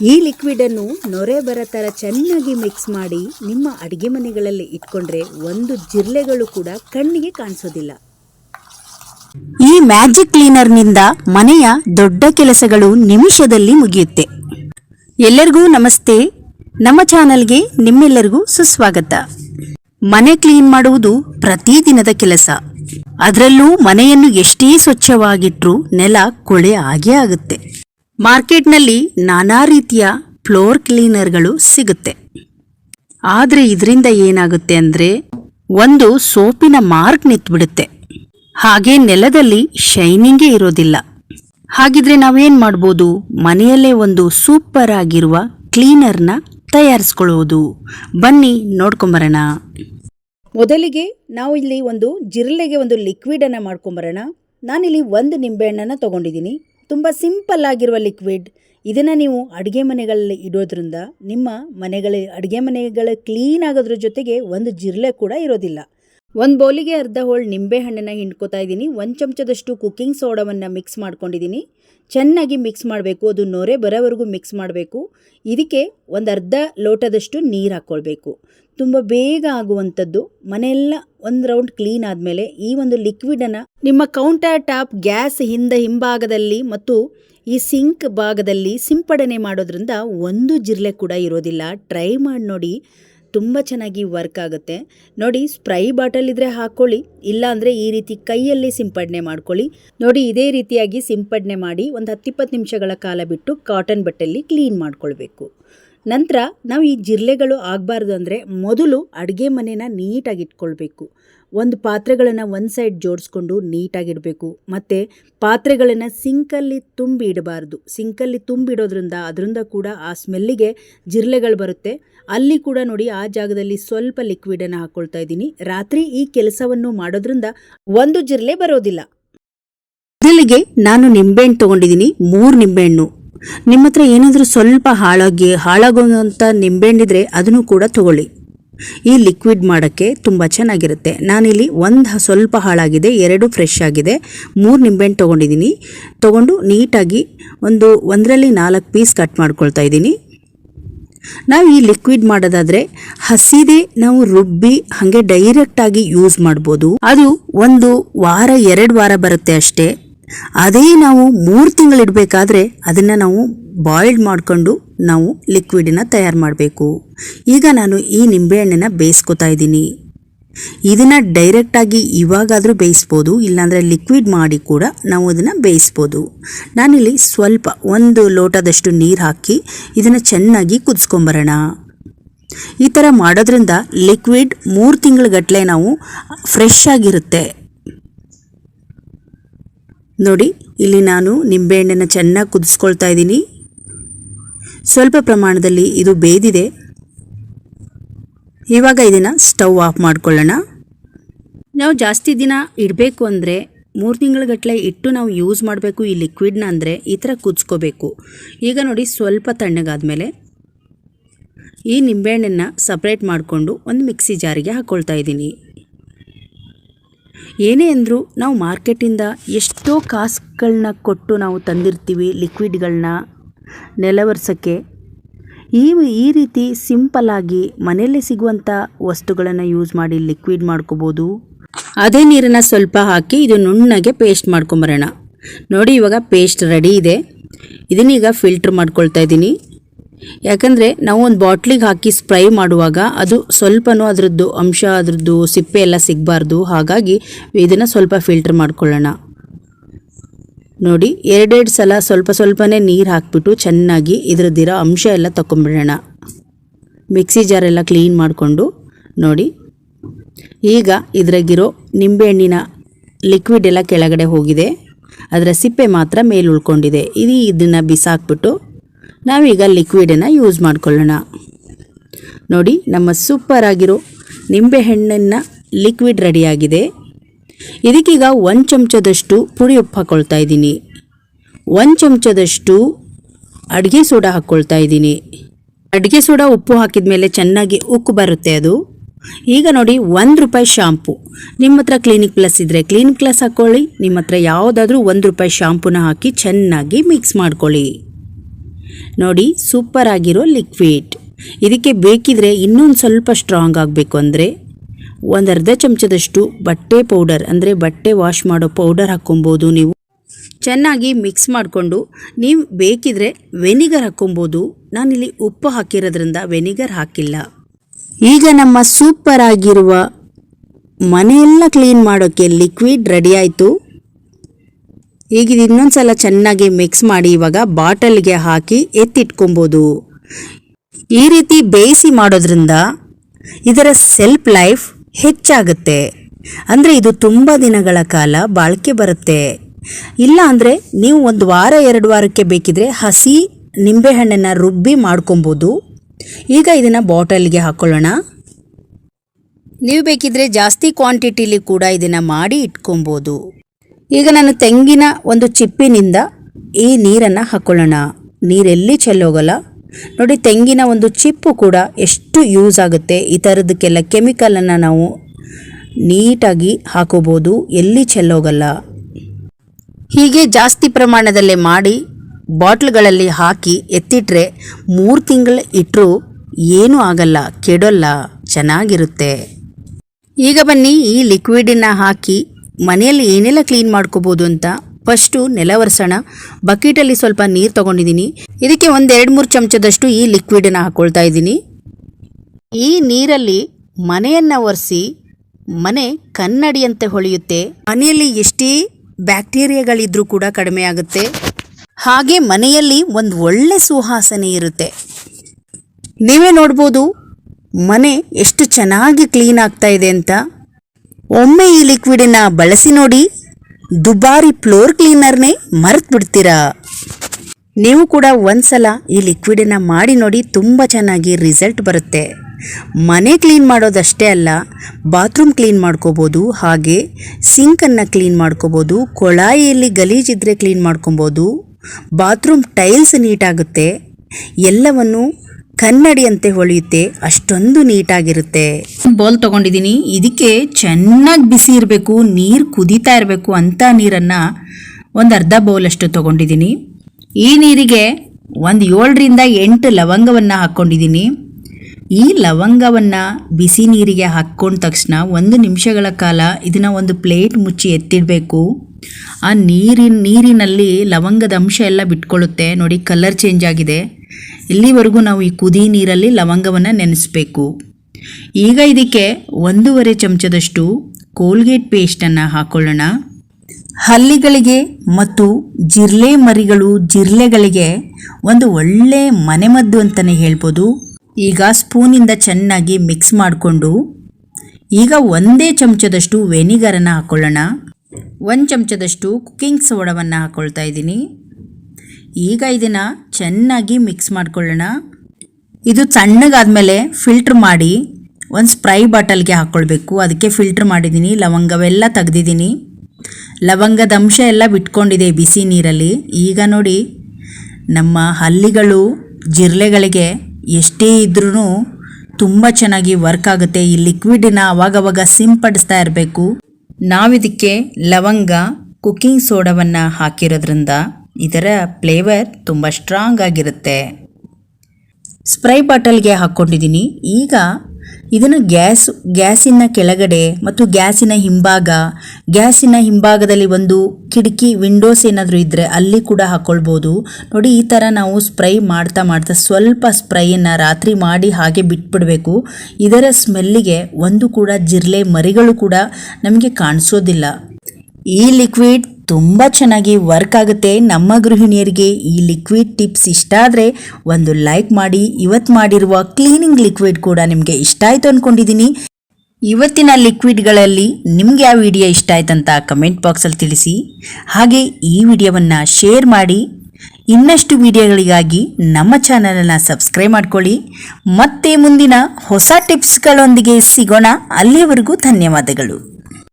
ಈ ಲಿಕ್ವಿಡನ್ನು ನೊರೆ ಬರ ಥರ ಚೆನ್ನಾಗಿ ಮಿಕ್ಸ್ ಮಾಡಿ ನಿಮ್ಮ ಅಡುಗೆ ಮನೆಗಳಲ್ಲಿ ಇಟ್ಕೊಂಡ್ರೆ ಒಂದು ಜಿರ್ಲೆಗಳು ಕೂಡ ಕಣ್ಣಿಗೆ ಕಾಣಿಸೋದಿಲ್ಲ. ಈ ಮ್ಯಾಜಿಕ್ ಕ್ಲೀನರ್ನಿಂದ ಮನೆಯ ದೊಡ್ಡ ಕೆಲಸಗಳು ನಿಮಿಷದಲ್ಲಿ ಮುಗಿಯುತ್ತೆ. ಎಲ್ಲರಿಗೂ ನಮಸ್ತೆ. ನಮ್ಮ ಚಾನಲ್ಗೆ ನಿಮ್ಮೆಲ್ಲರಿಗೂ ಸುಸ್ವಾಗತ. ಮನೆ ಕ್ಲೀನ್ ಮಾಡುವುದು ಪ್ರತಿದಿನದ ಕೆಲಸ. ಅದರಲ್ಲೂ ಮನೆಯನ್ನು ಎಷ್ಟೇ ಸ್ವಚ್ಛವಾಗಿಟ್ಟರೂ ನೆಲ ಕೊಳೆ ಆಗೇ ಆಗುತ್ತೆ. ಮಾರ್ಕೆಟ್ನಲ್ಲಿ ನಾನಾ ರೀತಿಯ ಫ್ಲೋರ್ ಕ್ಲೀನರ್ಗಳು ಸಿಗುತ್ತೆ. ಆದರೆ ಇದರಿಂದ ಏನಾಗುತ್ತೆ ಅಂದರೆ ಒಂದು ಸೋಪಿನ ಮಾರ್ಕ್ ನಿಂತ್ಬಿಡುತ್ತೆ. ಹಾಗೆ ನೆಲದಲ್ಲಿ ಶೈನಿಂಗೇ ಇರೋದಿಲ್ಲ. ಹಾಗಿದ್ರೆ ನಾವೇನು ಮಾಡ್ಬೋದು? ಮನೆಯಲ್ಲೇ ಒಂದು ಸೂಪರ್ ಆಗಿರುವ ಕ್ಲೀನರ್ನ ತಯಾರಿಸ್ಕೊಳ್ಳುವುದು ಬನ್ನಿ ನೋಡ್ಕೊಂಬರೋಣ ಮೊದಲಿಗೆ ನಾವು ಇಲ್ಲಿ ಒಂದು ಜಿರಳೆಗೆ ಒಂದು ಲಿಕ್ವಿಡನ್ನು ಮಾಡ್ಕೊಂಬರೋಣ ನಾನಿಲ್ಲಿ ಒಂದು ನಿಂಬೆಹಣ್ಣನ್ನು ತೊಗೊಂಡಿದ್ದೀನಿ. ತುಂಬ ಸಿಂಪಲ್ ಆಗಿರುವ ಲಿಕ್ವಿಡ್ ಇದನ್ನು ನೀವು ಅಡುಗೆ ಮನೆಗಳಲ್ಲಿ ಇಡೋದ್ರಿಂದ ನಿಮ್ಮ ಮನೆಗಳ, ಅಡುಗೆ ಮನೆಗಳ ಕ್ಲೀನ್ ಆಗೋದ್ರ ಜೊತೆಗೆ ಒಂದು ಜಿರಳೆ ಕೂಡ ಇರೋದಿಲ್ಲ. ಒಂದು ಬೌಲಿಗೆ ಅರ್ಧ ಹೋಳು ನಿಂಬೆ ಹಣ್ಣನ್ನು ಹಿಂಡ್ಕೋತಾ ಇದ್ದೀನಿ. ಒಂದು ಚಮಚದಷ್ಟು ಕುಕ್ಕಿಂಗ್ ಸೋಡವನ್ನು ಮಿಕ್ಸ್ ಮಾಡ್ಕೊಂಡಿದ್ದೀನಿ. ಚೆನ್ನಾಗಿ ಮಿಕ್ಸ್ ಮಾಡಬೇಕು. ಅದು ನೊರೆ ಬರೋವರೆಗೂ ಮಿಕ್ಸ್ ಮಾಡಬೇಕು. ಇದಕ್ಕೆ ಒಂದು ಅರ್ಧ ಲೋಟದಷ್ಟು ನೀರು ಹಾಕ್ಕೊಳ್ಬೇಕು ತುಂಬ ಬೇಗ ಆಗುವಂಥದ್ದು. ಮನೆಯೆಲ್ಲ ಒಂದು ರೌಂಡ್ ಕ್ಲೀನ್ ಆದಮೇಲೆ ಈ ಒಂದು ಲಿಕ್ವಿಡನ್ನು ನಿಮ್ಮ ಕೌಂಟರ್ ಟಾಪ್ ಗ್ಯಾಸ್ ಹಿಂದೆ ಹಿಂಭಾಗದಲ್ಲಿ ಮತ್ತು ಈ ಸಿಂಕ್ ಭಾಗದಲ್ಲಿ ಸಿಂಪಡಣೆ ಮಾಡೋದ್ರಿಂದ ಒಂದು ಜಿರ್ಲೆ ಕೂಡ ಇರೋದಿಲ್ಲ. ಟ್ರೈ ಮಾಡಿ ನೋಡಿ. ತುಂಬ ಚೆನ್ನಾಗಿ ವರ್ಕ್ ಆಗುತ್ತೆ. ನೋಡಿ ಸ್ಪ್ರೈ ಬಾಟಲ್ ಇದ್ರೆ ಹಾಕ್ಕೊಳ್ಳಿ ಇಲ್ಲ ಅಂದರೆ ಈ ರೀತಿ ಕೈಯಲ್ಲಿ ಸಿಂಪಡಣೆ ಮಾಡ್ಕೊಳ್ಳಿ. ನೋಡಿ, ಇದೇ ರೀತಿಯಾಗಿ ಸಿಂಪಡಣೆ ಮಾಡಿ ಒಂದು ಹತ್ತಿಪ್ಪತ್ತು ನಿಮಿಷಗಳ ಕಾಲ ಬಿಟ್ಟು ಕಾಟನ್ ಬಟ್ಟೆಯಲ್ಲಿ ಕ್ಲೀನ್ ಮಾಡ್ಕೊಳ್ಬೇಕು. ನಂತರ ನಾವು ಈ ಜಿರಲೆಗಳು ಆಗಬಾರ್ದು ಅಂದರೆ ಮೊದಲು ಅಡುಗೆ ಮನೆನ ನೀಟಾಗಿ ಇಟ್ಕೊಳ್ಬೇಕು. ಒಂದು ಪಾತ್ರೆಗಳನ್ನು ಒಂದು ಸೈಡ್ ಜೋಡಿಸ್ಕೊಂಡು ನೀಟಾಗಿಡಬೇಕು ಮತ್ತು ಪಾತ್ರೆಗಳನ್ನು ಸಿಂಕಲ್ಲಿ ತುಂಬಿ ಇಡಬಾರ್ದು. ಸಿಂಕಲ್ಲಿ ತುಂಬಿಡೋದ್ರಿಂದ ಅದರಿಂದ ಕೂಡ ಆ ಸ್ಮೆಲ್ಲಿಗೆ ಜಿರಲೆಗಳು ಬರುತ್ತೆ. ಅಲ್ಲಿ ಕೂಡ ನೋಡಿ ಆ ಜಾಗದಲ್ಲಿ ಸ್ವಲ್ಪ ಲಿಕ್ವಿಡನ್ನು ಹಾಕ್ಕೊಳ್ತಾ ಇದ್ದೀನಿ. ರಾತ್ರಿ ಈ ಕೆಲಸವನ್ನು ಮಾಡೋದ್ರಿಂದ ಒಂದು ಜಿರಲೆ ಬರೋದಿಲ್ಲ. ಮೊದಲಿಗೆ ನಾನು ನಿಂಬೆಹಣ್ಣು ತೊಗೊಂಡಿದ್ದೀನಿ. ಮೂರು ನಿಂಬೆಹಣ್ಣು. ನಿಮ್ಮ ಹತ್ರ ಏನಾದರೂ ಸ್ವಲ್ಪ ಹಾಳಾಗಿ ಹಾಳಾಗೋಂಥ ನಿಂಬೆಹಣ್ಣಿದ್ರೆ ಅದನ್ನು ಕೂಡ ತಗೊಳ್ಳಿ. ಈ ಲಿಕ್ವಿಡ್ ಮಾಡೋಕ್ಕೆ ತುಂಬ ಚೆನ್ನಾಗಿರುತ್ತೆ. ನಾನಿಲ್ಲಿ ಒಂದು ಸ್ವಲ್ಪ ಹಾಳಾಗಿದೆ, ಎರಡು ಫ್ರೆಶ್ ಆಗಿದೆ. ಮೂರು ನಿಂಬೆಹಣ್ಣು ತೊಗೊಂಡಿದ್ದೀನಿ. ತೊಗೊಂಡು ನೀಟಾಗಿ ಒಂದು ಒಂದರಲ್ಲಿ ನಾಲ್ಕು ಪೀಸ್ ಕಟ್ ಮಾಡ್ಕೊಳ್ತಾ ಇದ್ದೀನಿ. ನಾವು ಈ ಲಿಕ್ವಿಡ್ ಮಾಡೋದಾದರೆ ಹಸಿದೆ ನಾವು ರುಬ್ಬಿ, ಹಾಗೆ ಡೈರೆಕ್ಟಾಗಿ ಯೂಸ್ ಮಾಡ್ಬೋದು. ಅದು ಒಂದು ವಾರ, ಎರಡು ವಾರ ಬರುತ್ತೆ ಅಷ್ಟೇ. ಅದೇ ನಾವು ಮೂರು ತಿಂಗಳಿಡಬೇಕಾದ್ರೆ ಅದನ್ನು ನಾವು ಬಾಯ್ಲ್ಡ್ ಮಾಡಿಕೊಂಡು ನಾವು ಲಿಕ್ವಿಡನ್ನು ತಯಾರು ಮಾಡಬೇಕು. ಈಗ ನಾನು ಈ ನಿಂಬೆಹಣ್ಣನ್ನು ಬೇಯಿಸ್ಕೊತಾ ಇದ್ದೀನಿ. ಇದನ್ನು ಡೈರೆಕ್ಟಾಗಿ ಇವಾಗಾದರೂ ಬೇಯಿಸ್ಬೋದು, ಇಲ್ಲಾಂದರೆ ಲಿಕ್ವಿಡ್ ಮಾಡಿ ಕೂಡ ನಾವು ಅದನ್ನು ಬೇಯಿಸ್ಬೋದು. ನಾನಿಲ್ಲಿ ಸ್ವಲ್ಪ ಒಂದು ಲೋಟದಷ್ಟು ನೀರು ಹಾಕಿ ಇದನ್ನು ಚೆನ್ನಾಗಿ ಕುದಿಸ್ಕೊಂಬರೋಣ. ಈ ಥರ ಮಾಡೋದ್ರಿಂದ ಲಿಕ್ವಿಡ್ ಮೂರು ತಿಂಗಳಗಟ್ಟಲೆ ನಾವು ಫ್ರೆಶ್ ಆಗಿರುತ್ತೆ. ನೋಡಿ, ಇಲ್ಲಿ ನಾನು ನಿಂಬೆಹಣ್ಣನ್ನು ಚೆನ್ನಾಗಿ ಕುದಿಸ್ಕೊಳ್ತಾ ಇದ್ದೀನಿ. ಸ್ವಲ್ಪ ಪ್ರಮಾಣದಲ್ಲಿ ಇದು ಬೇದಿದೆ. ಇವಾಗ ಇದನ್ನು ಸ್ಟವ್ ಆಫ್ ಮಾಡ್ಕೊಳ್ಳೋಣ. ನಾವು ಜಾಸ್ತಿ ದಿನ ಇಡಬೇಕು ಅಂದರೆ ಮೂರು ತಿಂಗಳಗಟ್ಟಲೆ ಇಟ್ಟು ನಾವು ಯೂಸ್ ಮಾಡಬೇಕು ಈ ಲಿಕ್ವಿಡ್ನ ಅಂದರೆ ಈ ಥರ ಕುದಿಸ್ಕೋಬೇಕು. ಈಗ ನೋಡಿ ಸ್ವಲ್ಪ ತಣ್ಣಗಾದ್ಮೇಲೆ ಈ ನಿಂಬೆಹಣ್ಣನ್ನು ಸಪ್ರೇಟ್ ಮಾಡಿಕೊಂಡು ಒಂದು ಮಿಕ್ಸಿ ಜಾರಿಗೆ ಹಾಕ್ಕೊಳ್ತಾ ಇದ್ದೀನಿ. ಏನೇ ಅಂದರೂ ನಾವು ಮಾರ್ಕೆಟಿಂದ ಎಷ್ಟೋ ಕಾಸುಗಳನ್ನ ಕೊಟ್ಟು ನಾವು ತಂದಿರ್ತೀವಿ ಲಿಕ್ವಿಡ್ಗಳನ್ನ ನೆಲವರ್ಸೋಕ್ಕೆ. ಈ ಈ ರೀತಿ ಸಿಂಪಲ್ಲಾಗಿ ಮನೆಯಲ್ಲೇ ಸಿಗುವಂಥ ವಸ್ತುಗಳನ್ನು ಯೂಸ್ ಮಾಡಿ ಲಿಕ್ವಿಡ್ ಮಾಡ್ಕೋಬೋದು. ಅದೇ ನೀರನ್ನು ಸ್ವಲ್ಪ ಹಾಕಿ ಇದು ನುಣ್ಣಗೆ ಪೇಸ್ಟ್ ಮಾಡ್ಕೊಂಬರೋಣ. ನೋಡಿ ಇವಾಗ ಪೇಸ್ಟ್ ರೆಡಿ ಇದೆ. ಇದನ್ನೀಗ ಫಿಲ್ಟ್ರ್ ಮಾಡ್ಕೊಳ್ತಾ ಇದ್ದೀನಿ. ಯಾಕಂದರೆ ನಾವು ಒಂದು ಬಾಟ್ಲಿಗೆ ಹಾಕಿ ಸ್ಪ್ರೈ ಮಾಡುವಾಗ ಅದು ಸ್ವಲ್ಪನೂ ಅದರದ್ದು ಅಂಶ, ಅದರದ್ದು ಸಿಪ್ಪೆ ಎಲ್ಲ ಸಿಗಬಾರ್ದು. ಹಾಗಾಗಿ ಇದನ್ನು ಸ್ವಲ್ಪ ಫಿಲ್ಟರ್ ಮಾಡ್ಕೊಳ್ಳೋಣ. ನೋಡಿ, ಎರಡೆರಡು ಸಲ ಸ್ವಲ್ಪ ಸ್ವಲ್ಪನೇ ನೀರು ಹಾಕಿಬಿಟ್ಟು ಚೆನ್ನಾಗಿ ಇದರದ್ದಿರೋ ಅಂಶ ಎಲ್ಲ ತಗೊಂಬಿಡೋಣ ಮಿಕ್ಸಿ ಜಾರೆಲ್ಲ ಕ್ಲೀನ್ ಮಾಡಿಕೊಂಡು ನೋಡಿ. ಈಗ ಇದ್ರಾಗಿರೋ ನಿಂಬೆಹಣ್ಣಿನ ಲಿಕ್ವಿಡ್ ಎಲ್ಲ ಕೆಳಗಡೆ ಹೋಗಿದೆ. ಅದರ ಸಿಪ್ಪೆ ಮಾತ್ರ ಮೇಲೆ ಉಳ್ಕೊಂಡಿದೆ. ಇದು ಇದನ್ನು ಬಿಸಾಕ್ಬಿಟ್ಟು ನಾವೀಗ ಲಿಕ್ವಿಡನ್ನು ಯೂಸ್ ಮಾಡ್ಕೊಳ್ಳೋಣ. ನೋಡಿ, ನಮ್ಮ ಸೂಪರ್ ಆಗಿರೋ ನಿಂಬೆಹಣ್ಣನ್ನು ಲಿಕ್ವಿಡ್ ರೆಡಿಯಾಗಿದೆ ಇದಕ್ಕೀಗ ಒಂದು ಚಮಚದಷ್ಟು ಪುಡಿ ಉಪ್ಪು ಹಾಕ್ಕೊಳ್ತಾ ಇದ್ದೀನಿ. ಒಂದು ಚಮಚದಷ್ಟು ಅಡುಗೆ ಸೋಡಾ ಹಾಕ್ಕೊಳ್ತಾ ಇದ್ದೀನಿ. ಅಡುಗೆ ಸೋಡಾ ಉಪ್ಪು ಹಾಕಿದ ಮೇಲೆ ಚೆನ್ನಾಗಿ ಉಕ್ಕು ಬರುತ್ತೆ ಅದು. ಈಗ ನೋಡಿ, ಒಂದು ರೂಪಾಯಿ ಶಾಂಪು ನಿಮ್ಮ ಹತ್ರ ಕ್ಲಿನಿಕ್ ಪ್ಲಸ್ ಇದ್ದರೆ ಕ್ಲಿನಿಕ್ ಪ್ಲಸ್ ಹಾಕ್ಕೊಳ್ಳಿ ನಿಮ್ಮ ಹತ್ರ ಯಾವುದಾದ್ರೂ ಒಂದು ರೂಪಾಯಿ ಶಾಂಪುನ ಹಾಕಿ ಚೆನ್ನಾಗಿ ಮಿಕ್ಸ್ ಮಾಡ್ಕೊಳ್ಳಿ. ನೋಡಿ ಸೂಪರ್ ಆಗಿರೋ ಲಿಕ್ವಿಡ್ ಇದಕ್ಕೆ ಬೇಕಿದ್ರೆ ಇನ್ನೊಂದು ಸ್ವಲ್ಪ ಸ್ಟ್ರಾಂಗ್ ಆಗಬೇಕು ಅಂದರೆ ಒಂದು ಅರ್ಧ ಚಮಚದಷ್ಟು ಬಟ್ಟೆ ಪೌಡರ್ ಅಂದರೆ ಬಟ್ಟೆ ವಾಶ್ ಮಾಡೋ ಪೌಡರ್ ಹಾಕ್ಕೊಬೋದು ನೀವು. ಚೆನ್ನಾಗಿ ಮಿಕ್ಸ್ ಮಾಡಿಕೊಂಡು ನೀವು ಬೇಕಿದ್ರೆ ವೆನಿಗರ್ ಹಾಕ್ಕೊಬೋದು. ನಾನಿಲ್ಲಿ ಉಪ್ಪು ಹಾಕಿರೋದ್ರಿಂದ ವೆನಿಗರ್ ಹಾಕಿಲ್ಲ. ಈಗ ನಮ್ಮ ಸೂಪರ್ ಆಗಿರುವ ಮನೆಯೆಲ್ಲ ಕ್ಲೀನ್ ಮಾಡೋಕ್ಕೆ ಲಿಕ್ವಿಡ್ ರೆಡಿ ಆಯಿತು. ಈಗ ಇದು ಇನ್ನೊಂದ್ಸಲ ಚೆನ್ನಾಗಿ ಮಿಕ್ಸ್ ಮಾಡಿ ಇವಾಗ ಬಾಟಲ್ಗೆ ಹಾಕಿ ಎತ್ತಿಟ್ಕೊಬೋದು. ಈ ರೀತಿ ಬೇಯಿಸಿ ಮಾಡೋದ್ರಿಂದ ಇದರ ಸೆಲ್ಫ್ ಲೈಫ್ ಹೆಚ್ಚಾಗುತ್ತೆ. ಅಂದರೆ ಇದು ತುಂಬ ದಿನಗಳ ಕಾಲ ಬಾಳಿಕೆ ಬರುತ್ತೆ. ಇಲ್ಲ ಅಂದರೆ ನೀವು ಒಂದು ವಾರ, ಎರಡು ವಾರಕ್ಕೆ ಬೇಕಿದ್ರೆ ಹಸಿ ನಿಂಬೆಹಣ್ಣನ್ನು ರುಬ್ಬಿ ಮಾಡ್ಕೊಬೋದು. ಈಗ ಇದನ್ನು ಬಾಟಲ್ಗೆ ಹಾಕ್ಕೊಳ್ಳೋಣ ನೀವು ಬೇಕಿದ್ರೆ ಜಾಸ್ತಿ ಕ್ವಾಂಟಿಟಿಲಿ ಕೂಡ ಇದನ್ನು ಮಾಡಿ ಇಟ್ಕೊಬೋದು. ಈಗ ನಾನು ತೆಂಗಿನ ಒಂದು ಚಿಪ್ಪಿನಿಂದ ಈ ನೀರನ್ನು ಹಾಕೊಳ್ಳೋಣ. ನೀರೆಲ್ಲಿ ಚೆಲ್ಲೋಗಲ್ಲ? ನೋಡಿ, ತೆಂಗಿನ ಒಂದು ಚಿಪ್ಪು ಕೂಡ ಎಷ್ಟು ಯೂಸ್ ಆಗುತ್ತೆ. ಈ ಥರದಕ್ಕೆಲ್ಲ ಕೆಮಿಕಲನ್ನು ನಾವು ನೀಟಾಗಿ ಹಾಕೋಬೋದು. ಎಲ್ಲಿ ಚೆಲ್ಲೋಗಲ್ಲ? ಹೀಗೆ ಜಾಸ್ತಿ ಪ್ರಮಾಣದಲ್ಲೇ ಮಾಡಿ ಬಾಟ್ಲ್ಗಳಲ್ಲಿ ಹಾಕಿ ಎತ್ತಿಟ್ರೆ ಮೂರು ತಿಂಗಳು ಇಟ್ಟರೂ ಏನೂ ಆಗಲ್ಲ, ಕೆಡೋಲ್ಲ, ಚೆನ್ನಾಗಿರುತ್ತೆ. ಈಗ ಬನ್ನಿ ಈ ಲಿಕ್ವಿಡನ್ನು ಹಾಕಿ ಮನೆಯಲ್ಲಿ ಏನೆಲ್ಲ ಕ್ಲೀನ್ ಮಾಡ್ಕೋಬೋದು ಅಂತ ಫಸ್ಟು ನೆಲ ಒರೆಸೋಣ. ಬಕೆಟಲ್ಲಿ ಸ್ವಲ್ಪ ನೀರು ತೊಗೊಂಡಿದ್ದೀನಿ ಇದಕ್ಕೆ ಒಂದು ಎರಡು ಮೂರು ಚಮಚದಷ್ಟು ಈ ಲಿಕ್ವಿಡನ್ನು ಹಾಕ್ಕೊಳ್ತಾ ಇದ್ದೀನಿ. ಈ ನೀರಲ್ಲಿ ಮನೆಯನ್ನು ಒರೆಸಿ ಮನೆ ಕನ್ನಡಿಯಂತೆ ಹೊಳೆಯುತ್ತೆ. ಮನೆಯಲ್ಲಿ ಎಷ್ಟೇ ಬ್ಯಾಕ್ಟೀರಿಯಾಗಳಿದ್ರೂ ಕೂಡ ಕಡಿಮೆ ಆಗುತ್ತೆ. ಹಾಗೆ ಮನೆಯಲ್ಲಿ ಒಂದು ಒಳ್ಳೆ ಸುಹಾಸನೆ ಇರುತ್ತೆ. ನೀವೇ ನೋಡ್ಬೋದು ಮನೆ ಎಷ್ಟು ಚೆನ್ನಾಗಿ ಕ್ಲೀನ್ ಆಗ್ತಾ ಇದೆ ಅಂತ. ಒಮ್ಮೆ ಈ ಲಿಕ್ವಿಡನ್ನ ಬಳಸಿ ನೋಡಿ, ದುಬಾರಿ ಫ್ಲೋರ್ ಕ್ಲೀನರ್ನೇ ಮರೆತು ಬಿಡ್ತೀರಾ? ನೀವು ಕೂಡ ಒಂದ್ಸಲ ಈ ಲಿಕ್ವಿಡನ್ನ ಮಾಡಿ ನೋಡಿ ತುಂಬ ಚೆನ್ನಾಗಿ ರಿಸಲ್ಟ್ ಬರುತ್ತೆ. ಮನೆ ಕ್ಲೀನ್ ಮಾಡೋದಷ್ಟೇ ಅಲ್ಲ ಬಾತ್ರೂಮ್ ಕ್ಲೀನ್ ಮಾಡ್ಕೋಬೋದು, ಹಾಗೆ ಸಿಂಕನ್ನು ಕ್ಲೀನ್ ಮಾಡ್ಕೋಬೋದು, ಕೊಳಾಯಿಯಲ್ಲಿ ಗಲೀಜಿದ್ರೆ ಕ್ಲೀನ್ ಮಾಡ್ಕೊಬೋದು ಬಾತ್ರೂಮ್ ಟೈಲ್ಸ್ ನೀಟಾಗುತ್ತೆ, ಎಲ್ಲವನ್ನು ಕನ್ನಡಿಯಂತೆ ಹೊಳೆಯುತ್ತೆ, ಅಷ್ಟೊಂದು ನೀಟಾಗಿರುತ್ತೆ. ಬೌಲ್ ತಗೊಂಡಿದ್ದೀನಿ ಇದಕ್ಕೆ ಚೆನ್ನಾಗಿ ಬಿಸಿ ಇರಬೇಕು, ನೀರು ಕುದೀತಾ ಇರಬೇಕು ಅಂತ ನೀರನ್ನು ಒಂದು ಅರ್ಧ ಬೌಲಷ್ಟು ತಗೊಂಡಿದ್ದೀನಿ ಈ ನೀರಿಗೆ ಒಂದು ಏಳರಿಂದ ಎಂಟು ಲವಂಗವನ್ನು ಹಾಕ್ಕೊಂಡಿದ್ದೀನಿ ಈ ಲವಂಗವನ್ನು ಬಿಸಿ ನೀರಿಗೆ ಹಾಕ್ಕೊಂಡ ತಕ್ಷಣ ಒಂದು ನಿಮಿಷಗಳ ಕಾಲ ಇದನ್ನು ಒಂದು ಪ್ಲೇಟ್ ಮುಚ್ಚಿ ಎತ್ತಿಡಬೇಕು. ಆ ನೀರಿನ, ನೀರಿನಲ್ಲಿ ಲವಂಗದ ಅಂಶ ಎಲ್ಲ ಬಿಟ್ಕೊಳ್ಳುತ್ತೆ. ನೋಡಿ ಕಲರ್ ಚೇಂಜ್ ಆಗಿದೆ. ಇಲ್ಲಿವರೆಗೂ ನಾವು ಈ ಕುದಿ ನೀರಲ್ಲಿ ಲವಂಗವನ್ನು ನೆನೆಸಬೇಕು. ಈಗ ಇದಕ್ಕೆ ಒಂದೂವರೆ ಚಮಚದಷ್ಟು ಕೋಲ್ಗೇಟ್ ಪೇಸ್ಟನ್ನು ಹಾಕೊಳ್ಳೋಣ. ಹಲ್ಲಿಗಳಿಗೆ ಮತ್ತು ಜಿರ್ಲೆ ಮರಿಗಳು ಜಿರ್ಲೆಗಳಿಗೆ ಒಂದು ಒಳ್ಳೆ ಮನೆಮದ್ದು ಅಂತಲೇ ಹೇಳ್ಬೋದು. ಈಗ ಸ್ಪೂನಿಂದ ಚೆನ್ನಾಗಿ ಮಿಕ್ಸ್ ಮಾಡಿಕೊಂಡು ಈಗ ಒಂದೇ ಚಮಚದಷ್ಟು ವೆನಿಗರನ್ನು ಹಾಕ್ಕೊಳ್ಳೋಣ ಒಂದು ಚಮಚದಷ್ಟು ಕುಕ್ಕಿಂಗ್ ಸೋಡವನ್ನು ಹಾಕ್ಕೊಳ್ತಾ ಇದ್ದೀನಿ. ಈಗ ಇದನ್ನು ಚೆನ್ನಾಗಿ ಮಿಕ್ಸ್ ಮಾಡ್ಕೊಳ್ಳೋಣ. ಇದು ತಣ್ಣಗಾದ್ಮೇಲೆ ಫಿಲ್ಟ್ರ್ ಮಾಡಿ ಒಂದು ಸ್ಪ್ರೈ ಬಾಟಲ್ಗೆ ಹಾಕ್ಕೊಳ್ಬೇಕು ಅದಕ್ಕೆ ಫಿಲ್ಟ್ರ್ ಮಾಡಿದ್ದೀನಿ, ಲವಂಗವೆಲ್ಲ ತೆಗ್ದಿದ್ದೀನಿ. ಲವಂಗದ ಅಂಶ ಎಲ್ಲ ಬಿಟ್ಕೊಂಡಿದೆ ಬಿಸಿ ನೀರಲ್ಲಿ. ಈಗ ನೋಡಿ, ನಮ್ಮ ಹಲ್ಲಿಗಳು ಜಿರಲೆಗಳಿಗೆ ಎಷ್ಟೇ ಇದ್ರೂ ತುಂಬ ಚೆನ್ನಾಗಿ ವರ್ಕ್ ಆಗುತ್ತೆ. ಈ ಲಿಕ್ವಿಡನ್ನ ಅವಾಗವಾಗ ಸಿಂಪಡಿಸ್ತಾ ಇರಬೇಕು. ನಾವಿದಕ್ಕೆ ಲವಂಗ ಕುಕ್ಕಿಂಗ್ ಸೋಡವನ್ನು ಹಾಕಿರೋದ್ರಿಂದ ಇದರ ಫ್ಲೇವರ್ ತುಂಬ ಸ್ಟ್ರಾಂಗ್ ಆಗಿರುತ್ತೆ. ಸ್ಪ್ರೈ ಬಾಟಲ್ಗೆ ಹಾಕ್ಕೊಂಡಿದ್ದೀನಿ ಈಗ ಇದನ್ನು ಗ್ಯಾಸ್, ಗ್ಯಾಸಿನ ಕೆಳಗಡೆ ಮತ್ತು ಗ್ಯಾಸಿನ ಹಿಂಭಾಗ, ಗ್ಯಾಸಿನ ಹಿಂಭಾಗದಲ್ಲಿ ಒಂದು ಕಿಟಕಿ, ವಿಂಡೋಸ್ ಏನಾದರೂ ಇದ್ದರೆ ಅಲ್ಲಿ ಕೂಡ ಹಾಕ್ಕೊಳ್ಬೋದು ನೋಡಿ, ಈ ಥರ ನಾವು ಸ್ಪ್ರೈ ಮಾಡ್ತಾ ಮಾಡ್ತಾ ಸ್ವಲ್ಪ ಸ್ಪ್ರೈಯನ್ನು ರಾತ್ರಿ ಮಾಡಿ ಹಾಗೆ ಬಿಟ್ಬಿಡಬೇಕು. ಇದರ ಸ್ಮೆಲ್ಲಿಗೆ ಒಂದು ಕೂಡ ಜಿರ್ಲೆ ಮರಿಗಳು ಕೂಡ ನಮಗೆ ಕಾಣಿಸೋದಿಲ್ಲ. ಈ ಲಿಕ್ವಿಡ್ ತುಂಬ ಚೆನ್ನಾಗಿ ವರ್ಕ್ ಆಗುತ್ತೆ. ನಮ್ಮ ಗೃಹಿಣಿಯರಿಗೆ ಈ ಲಿಕ್ವಿಡ್ ಟಿಪ್ಸ್ ಇಷ್ಟ ಆದರೆ ಒಂದು ಲೈಕ್ ಮಾಡಿ ಇವತ್ತು ಮಾಡಿರುವ ಕ್ಲೀನಿಂಗ್ ಲಿಕ್ವಿಡ್ ಕೂಡ ನಿಮಗೆ ಇಷ್ಟ ಆಯಿತು ಅಂದ್ಕೊಂಡಿದ್ದೀನಿ ಇವತ್ತಿನ ಲಿಕ್ವಿಡ್ಗಳಲ್ಲಿ ನಿಮಗೆ ಯಾವ ವಿಡಿಯೋ ಇಷ್ಟ ಆಯ್ತಂತ ಕಮೆಂಟ್ ಬಾಕ್ಸಲ್ಲಿ ತಿಳಿಸಿ. ಹಾಗೆ ಈ ವಿಡಿಯೋವನ್ನು ಶೇರ್ ಮಾಡಿ. ಇನ್ನಷ್ಟು ವಿಡಿಯೋಗಳಿಗಾಗಿ ನಮ್ಮ ಚಾನಲನ್ನು ಸಬ್ಸ್ಕ್ರೈಬ್ ಮಾಡ್ಕೊಳ್ಳಿ. ಮತ್ತೆ ಮುಂದಿನ ಹೊಸ ಟಿಪ್ಸ್ಗಳೊಂದಿಗೆ ಸಿಗೋಣ. ಅಲ್ಲಿಯವರೆಗೂ ಧನ್ಯವಾದಗಳು.